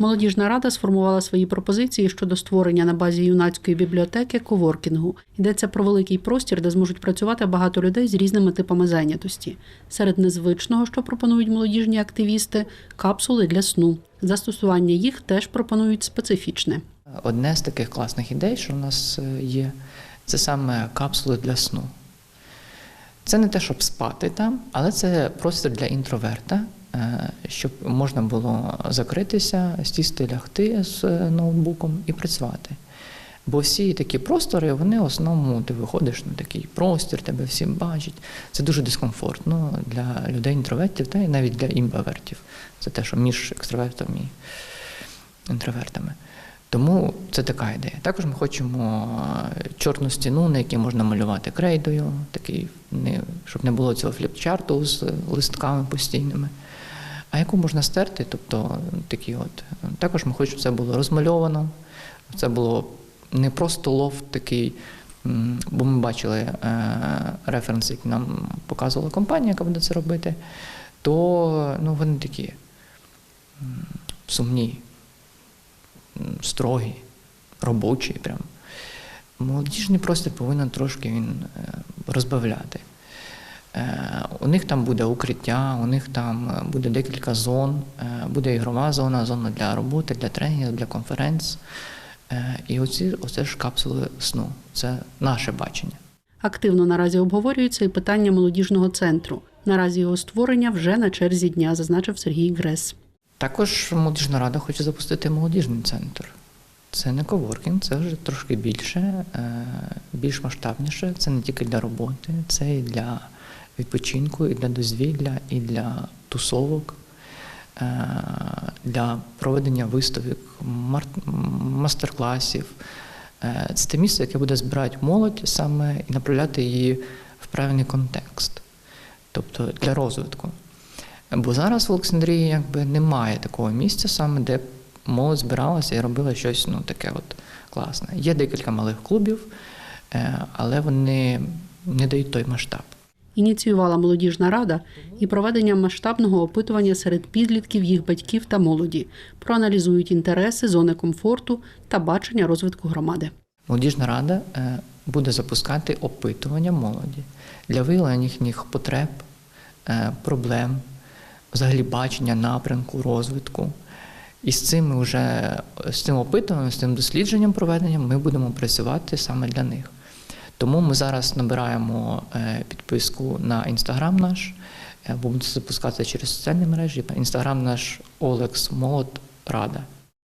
Молодіжна рада сформувала свої пропозиції щодо створення на базі юнацької бібліотеки коворкінгу. Йдеться про великий простір, де зможуть працювати багато людей з різними типами зайнятості. Серед незвичного, що пропонують молодіжні активісти, капсули для сну. Застосування їх теж пропонують специфічне. Одне з таких класних ідей, що в нас е, є, це саме капсули для сну. Це не те, щоб спати там, але це простір для інтроверта, щоб можна було закритися, сісти, лягти з е, ноутбуком і працювати. Бо всі такі простори, вони в основному ти виходиш на такий простір, тебе всі бачать. Це дуже дискомфортно для людей інтровертів, та й навіть для імбавертів. Це те, що між екстравертом і інтровертами. Тому це така ідея. Також ми хочемо е, чорну стіну, на якій можна малювати крейдою, такий, не, щоб не було цього фліпчарту з листками постійними. А яку можна стерти, тобто такі от. Також ми хочемо, щоб це було розмальовано, це було не просто лофт такий, бо ми бачили е, референси, які нам показувала компанія, яка буде це робити, то ну, вони такі сумні строгі, робочі. Прям. Молодіжний простір повинен трошки він е, розбавляти. Е, У них там буде укриття, у них там е, буде декілька зон, буде ігрова зона, зона для роботи, для тренінгів, для конференц. І оці, оце ж капсули сну. Це наше бачення. Активно наразі обговорюється і питання молодіжного центру. Наразі його створення вже на черзі дня, зазначив Сергій Грес. Також молодіжна рада хоче запустити молодіжний центр. Це не коворкінг, це вже трошки більше, е, більш масштабніше. Це не тільки для роботи, це і для відпочинку, і для дозвілля, і для тусовок, е, для проведення виставок, мастер-класів. Е, Це те місце, яке буде збирати молодь саме і направляти її в правильний контекст, тобто для розвитку. Бо зараз в Олександрії якби немає такого місця, саме де молодь збиралася і робила щось ну, таке от класне. Є декілька малих клубів, е, але вони не дають той масштаб. Ініціювала молодіжна рада і проведення масштабного опитування серед підлітків, їх батьків та молоді. Проаналізують інтереси, зони комфорту та бачення розвитку громади. Молодіжна рада е, буде запускати опитування молоді для виявлення їхніх потреб, е, проблем, взагалі бачення напрямку, розвитку. І з цим ми вже з цим опитуванням, з цим дослідженням проведенням ми будемо працювати саме для них. Тому ми зараз набираємо е, підписку на інстаграм наш, будемо запускати через соціальні мережі. Інстаграм наш Олекс Молод Рада.